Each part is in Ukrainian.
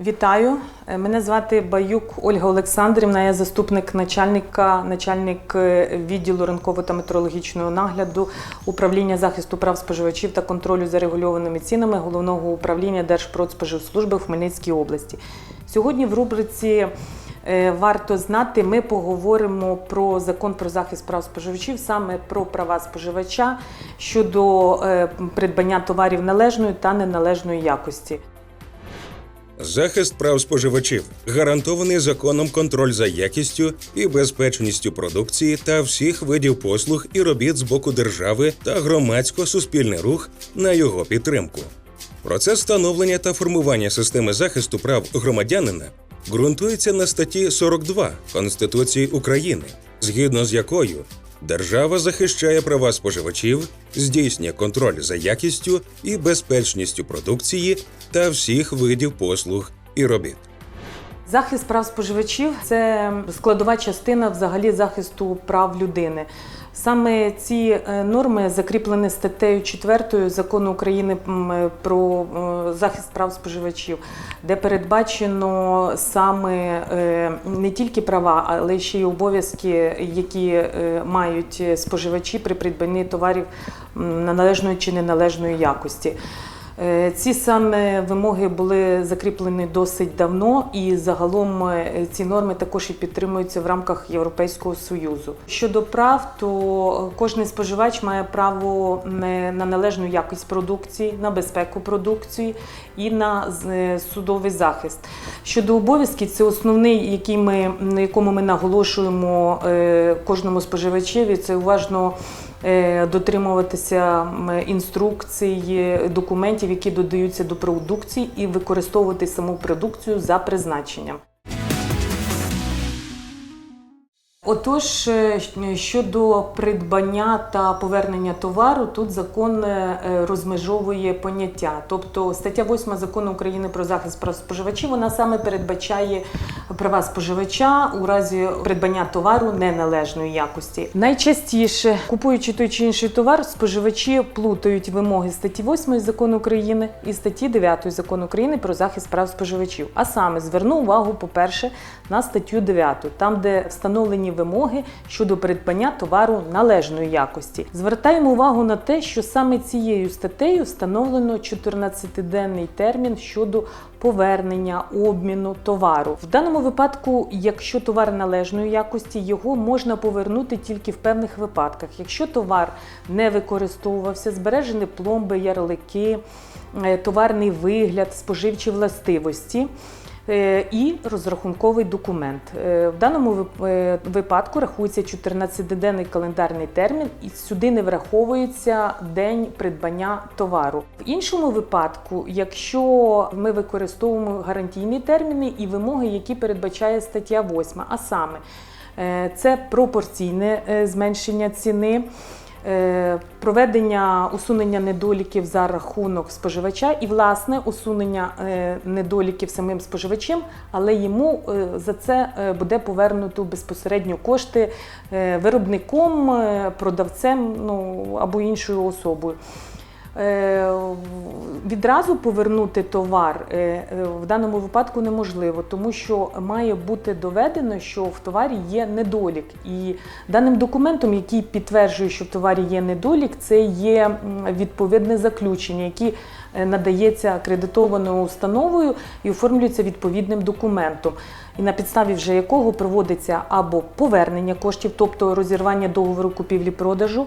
Вітаю, Е, мене звати Баюк Ольга Олександрівна. Я заступник начальника, начальник е, відділу ринкового та метрологічного нагляду управління захисту прав споживачів та контролю за регульованими цінами головного управління Держпродспоживслужби в Хмельницькій області. Сьогодні в рубриці е, Варто знати, ми поговоримо про закон про захист прав споживачів, саме про права споживача щодо придбання товарів належної та неналежної якості. Захист прав споживачів гарантований законом контроль за якістю і безпечністю продукції та всіх видів послуг і робіт з боку держави та громадсько-суспільний рух на його підтримку. Процес встановлення та формування системи захисту прав громадянина ґрунтується на статті 42 Конституції України, згідно з якою держава захищає права споживачів, здійснює контроль за якістю і безпечністю продукції та всіх видів послуг і робіт. Захист прав споживачів це складова частина взагалі захисту прав людини. Саме ці е, норми закріплені статтею 4 закону України е, про е, захист прав споживачів, де передбачено саме не тільки права, але ще й обов'язки, які мають споживачі при придбанні товарів належної чи неналежної якості. Е, Ці саме вимоги були закріплені досить давно, і загалом е, ці норми також і підтримуються в рамках Європейського союзу. Щодо прав, то кожен споживач має право на належну якість продукції, на безпеку продукції і на е, судовий захист. Щодо обов'язків, це основний, який ми на якому ми наголошуємо кожному споживачеві. Це уважно дотримуватися інструкцій, е, документів, які додаються до продукції, і використовувати саму продукцію за призначенням. Отож, е, щодо придбання та повернення товару, тут закон е, розмежовує поняття. Тобто стаття 8 закону України про захист прав споживачів вона саме передбачає права споживача у разі придбання товару неналежної якості. Найчастіше купуючи той чи інший товар, споживачі плутають вимоги статті 8 закону України і статті 9 закону України про захист прав споживачів. А саме зверну увагу, по-перше, на статтю 9, там, де встановлені вимоги щодо придбання товару належної якості. Звертаємо увагу на те, що саме цією статтею встановлено 14-денний термін щодо повернення обміну товару. В даному випадку, якщо товар належної якості, його можна повернути тільки в певних випадках. Якщо товар не використовувався, збережені пломби, ярлики, е, товарний вигляд, споживчі властивості. Е, І розрахунковий документ. Е, В даному е, випадку рахується 14-денний календарний термін, і сюди не враховується день придбання товару. В іншому випадку, якщо ми використовуємо гарантійні терміни і вимоги, які передбачає стаття 8, а саме це пропорційне зменшення ціни. Е, Проведення усунення недоліків за рахунок споживача і власне усунення е, недоліків самим споживачем, але йому е, за це буде повернуто безпосередньо кошти виробником, продавцем ну або іншою особою. Е, Відразу повернути товар е, е, в даному випадку неможливо, тому що має бути доведено, що в товарі є недолік. І даним документом, який підтверджує, що в товарі є недолік, це є відповідне заключення, яке надається акредитованою установою і оформлюється відповідним документом. І на підставі вже якого проводиться або повернення коштів, тобто розірвання договору купівлі-продажу,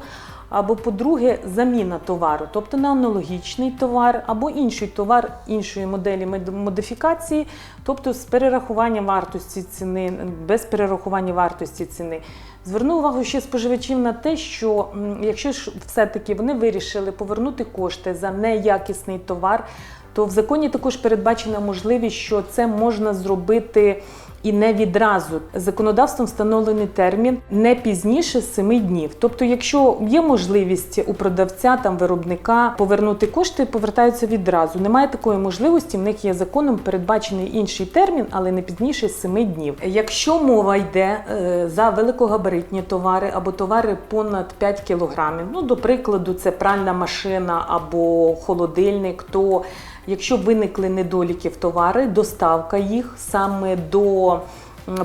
або, по-друге, заміна товару, тобто на аналогічний товар, або інший товар іншої моделі мод- модифікації, тобто з перерахуванням вартості ціни, без перерахування вартості ціни. Зверну увагу ще споживачів на те, що якщо ж все-таки вони вирішили повернути кошти за неякісний товар, то в законі також передбачена можливість, що це можна зробити і не відразу. Законодавством встановлений термін не пізніше 7 днів. Тобто, якщо є можливість у продавця там виробника повернути кошти, повертаються відразу. Немає такої можливості. В них є законом передбачений інший термін, але не пізніше 7 днів. Якщо мова йде е, за великогабаритні товари або товари понад 5 кілограмів, ну до прикладу, це пральна машина або холодильник, то Якщо виникли недоліки в товари, доставка їх саме до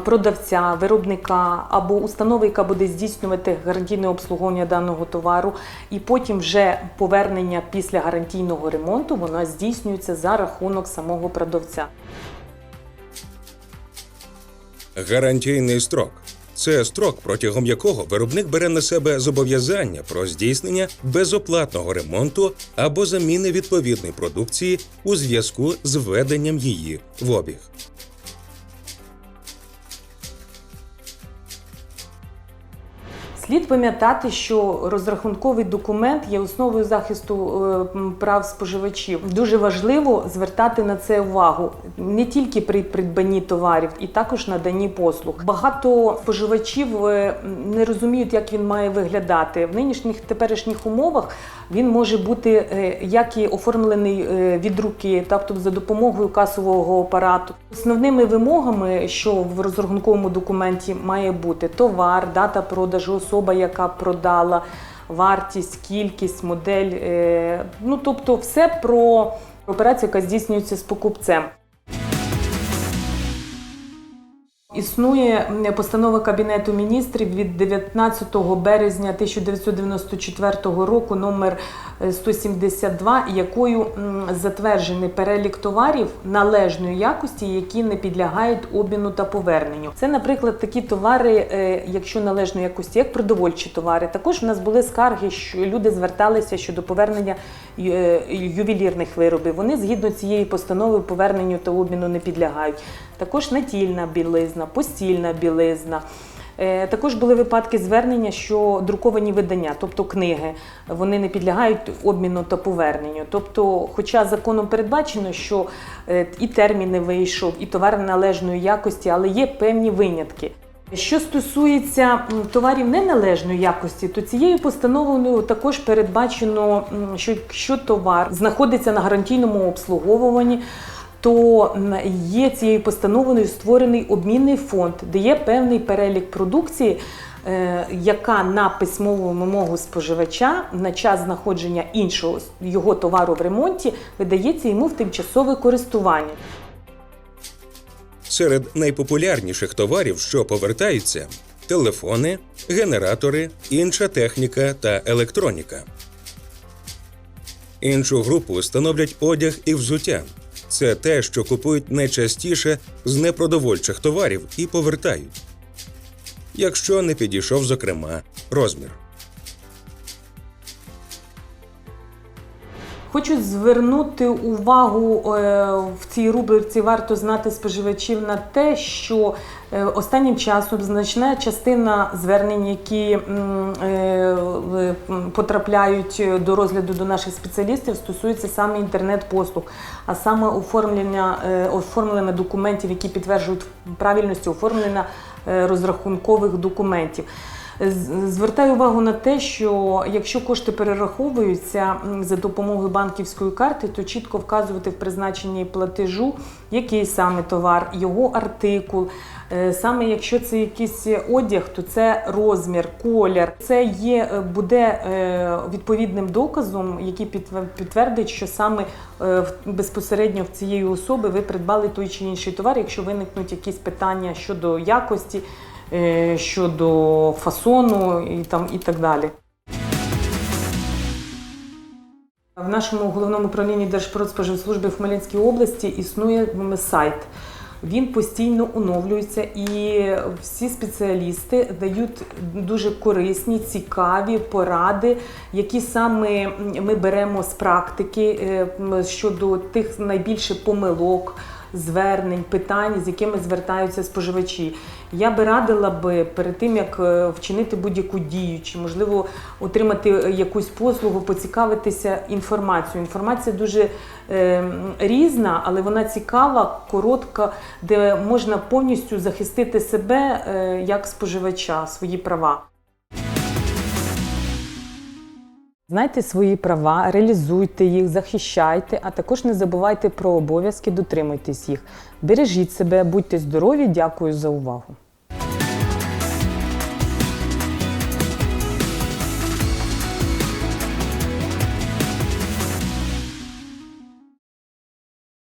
продавця, виробника або установи, яка буде здійснювати гарантійне обслуговування даного товару, і потім вже повернення після гарантійного ремонту вона здійснюється за рахунок самого продавця. Гарантійний строк це строк, протягом якого виробник бере на себе зобов'язання про здійснення безоплатного ремонту або заміни відповідної продукції у зв'язку з введенням її в обіг. Слід пам'ятати, що розрахунковий документ є основою захисту е, прав споживачів. Дуже важливо звертати на це увагу не тільки при придбанні товарів, і також наданні послуг. Багато споживачів е, не розуміють, як він має виглядати в нинішніх теперішніх умовах. Він може бути е, як і оформлений е, від руки, тобто за допомогою касового апарату. Основними вимогами, що в розрахунковому документі має бути товар, дата продажу, особа, яка продала, вартість, кількість, модель. е, Ну тобто, все про операцію, яка здійснюється з покупцем. Існує постанова Кабінету міністрів від 19 березня 1994 року номер е, 172, якою затверджений перелік товарів належної якості, які не підлягають обміну та поверненню. Це, наприклад, такі товари, е, якщо належної якості, як продовольчі товари. Також в нас були скарги, що люди зверталися щодо повернення е, ювелірних виробів. Вони згідно цієї постанови поверненню та обміну не підлягають. Також натільна білизна, постільна білизна. Е, Також були випадки звернення, що друковані видання, тобто книги, вони не підлягають обміну та поверненню. Тобто, хоча законом передбачено, що е, і терміни вийшов, і товар належної якості, але є певні винятки. Що стосується товарів неналежної якості, то цією постановою також передбачено, що якщо товар знаходиться на гарантійному обслуговуванні, то є цією постановою створений обмінний фонд, де є певний перелік продукції, е, яка на письмову вимогу споживача на час знаходження іншого його товару в ремонті видається йому в тимчасове користування. Серед найпопулярніших товарів, що повертаються, телефони, генератори, інша техніка та електроніка. Іншу групу становлять одяг і взуття. Це те, що купують найчастіше з непродовольчих товарів і повертають. Якщо не підійшов, зокрема, розмір. Хочу звернути увагу е, в цій рубриці варто знати споживачів на те, що е, останнім часом значна частина звернень, які е, потрапляють до розгляду до наших спеціалістів, стосуються саме інтернет-послуг, а саме оформлення оформлення документів, які підтверджують правильність оформлення розрахункових документів. Звертаю увагу на те, що якщо кошти перераховуються за допомогою банківської карти, то чітко вказувати в призначенні платежу, який саме товар, його артикул. Е, Саме якщо це якийсь одяг, то це розмір, колір. Це є, е, буде е, відповідним доказом, який підтвердить, що саме безпосередньо в цієї особи ви придбали той чи інший товар, якщо виникнуть якісь питання щодо якості щодо фасону і там і так далі. В нашому головному управлінні Держпродспоживслужби в Хмельницькій області існує сайт. Він постійно оновлюється, і всі спеціалісти дають дуже корисні, цікаві поради, які саме ми беремо з практики е, щодо тих найбільше помилок, звернень, питань, з якими звертаються споживачі. Я би радила би перед тим, як е, вчинити будь-яку дію, чи можливо отримати е, якусь послугу, поцікавитися інформацією. Інформація дуже е, різна, але вона цікава, коротка, де можна повністю захистити себе е, як споживача, свої права. Знайте свої права, реалізуйте їх, захищайте, а також не забувайте про обов'язки, дотримуйтесь їх. Бережіть себе, будьте здорові. Дякую за увагу.